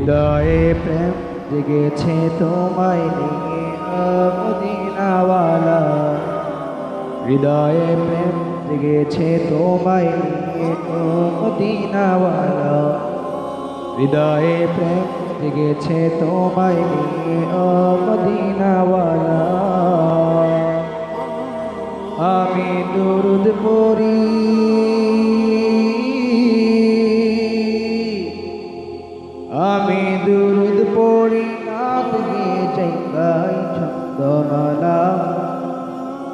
হৃদয়ে প্রেম জেগেছে তোমায় নিয়ে মদিনাওয়ালা। হৃদয়ে প্রেম জেগেছে তোমায় নিয়ে মদিনাওয়ালা। হৃদয়ে প্রেম জেগেছে তোমায় নিয়ে মদিনাওয়ালা। আমি দুরুদ পড়ি আমি দুরুদ পড়ি গে চাইগাই ছন্দমালা।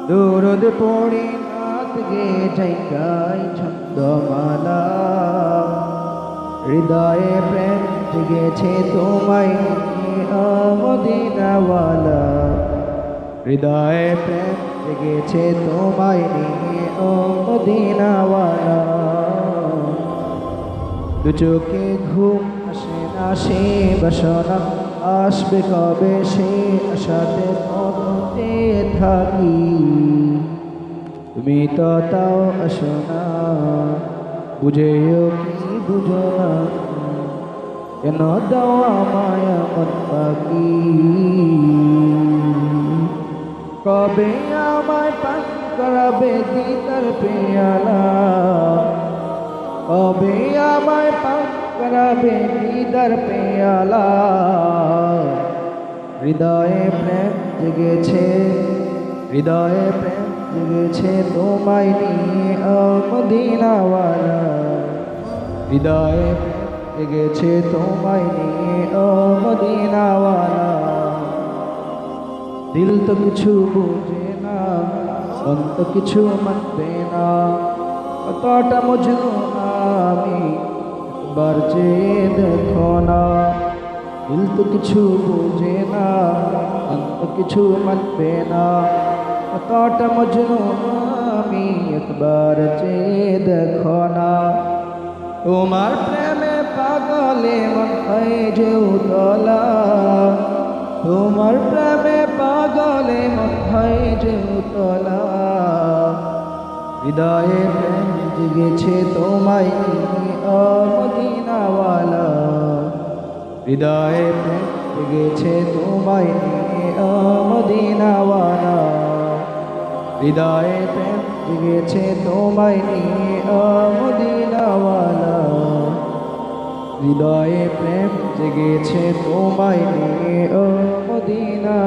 দুরুদ পড়ি গে চাইগাই ছন্দমালা। হৃদয়ে প্রেম জেগেছে তোমায় মদিনাওয়ালা হৃদয়ে প্রেম জেগেছে তোমায় নিয়ে ও মদিনাওয়ালা দু চোখে ঘুম আসে না, সে বাসনা আসবে কবে? সে আশাতে মতে থাকি। তুমি তো তাও আসো না, বুঝেও কি বুঝো না? কেন দাও আমায় মন পাখি কবে আমায় পান করাবে দিদার পেয়ালা? কবে আমায় পান করাবে দিদার পেয়ালা। হৃদয়ে প্রেম জেগেছে, হৃদয়ে প্রেম জেগেছে তোমায় নিয়ে মদিনাওয়ালা হৃদয়ে জেগেছে তোমায় নিয়ে মদিনাওয়ালা দিল তো কিছু বুঝে না, মন কিছু মানবে না। কতটা মজনু আমি চেয়ে দেখো না, দিল তো কিছু বুঝে না, মন তো কিছু মানবে না। কতটা মজনু আমি, একবার চেয়ে দেখো না। তোমার প্রেমে পাগলে মন হয় যে উতলা। তোমার প্রেমে পাগলে মন হয় যে উতলা। হৃদয়ে জেগেছে তোমায় নিয়ে মদিনাওয়ালা হৃদয়ে জেগেছে তোমায় নিয়ে মদিনাওয়ালা হৃদয়ে প্রেম জেগেছে তোমায় নিয়ে মদিনাওয়ালা হৃদয়ে প্রেম জেগেছে তোমায় নিয়ে মদিনাওয়ালা